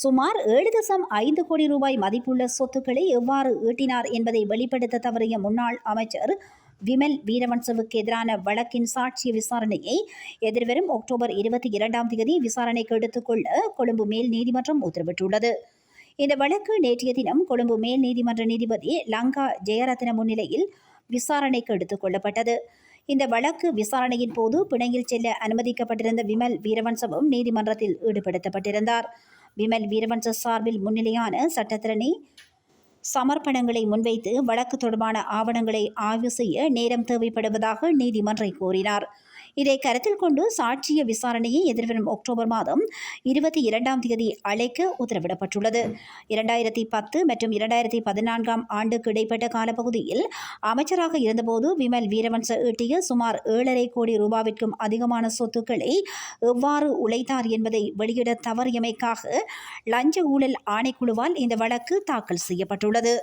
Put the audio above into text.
சுமார் ஏழு தசம் ஐந்து கோடி ரூபாய் மதிப்புள்ள சொத்துக்களை எவ்வாறு ஈட்டினார் என்பதை வெளிப்படுத்த தவறிய முன்னாள் அமைச்சர் விமல் வீரவன்சவுக்கு எதிரான வழக்கின் சாட்சிய விசாரணையை எதிர்வரும் அக்டோபர் இருபத்தி இரண்டாம் தேதி விசாரணைக்கு எடுத்துக்கொள்ள கொழும்பு மேல் நீதிமன்றம் உத்தரவிட்டுள்ளது. இந்த வழக்கு நேற்றைய தினம் கொழும்பு மேல் நீதிமன்ற நீதிபதி லங்கா ஜெயரத்ன முன்னிலையில் விசாரணைக்கு எடுத்துக் கொள்ளப்பட்டது. இந்த வழக்கு விசாரணையின் போது பிணையில் செல்ல அனுமதிக்கப்பட்டிருந்த விமல் வீரவன்சவும் நீதிமன்றத்தில் ஈடுபடுத்தப்பட்டிருந்தார். விமல் வீரவன்ச சார்பில் முன்னிலையான சட்டத்திறனை சமர்ப்பணங்களை முன்வைத்து வழக்கு தொடர்பான ஆவணங்களை ஆய்வு செய்ய நேரம் தேவைப்படுவதாக நீதிமன்றை கோரினார் இதை கருத்தில் கொண்டு சாட்சிய விசாரணையை எதிர்வரும் அக்டோபர் மாதம் இருபத்தி இரண்டாம் தேதி அழைக்க உத்தரவிடப்பட்டுள்ளது. இரண்டாயிரத்தி பத்து மற்றும் இரண்டாயிரத்தி பதினான்காம் ஆண்டுக்கு இடைப்பட்ட காலப்பகுதியில் அமைச்சராக இருந்தபோது விமல் வீரவன்ச ஈட்டிய சுமார் ஏழரை கோடி ரூபாவிற்கும் அதிகமான சொத்துக்களை எவ்வாறு உழைத்தார் என்பதை வெளியிட தவறியமைக்காக லஞ்ச ஊழல் ஆணைக்குழுவால் இந்த வழக்கு தாக்கல் செய்யப்பட்டுள்ளது.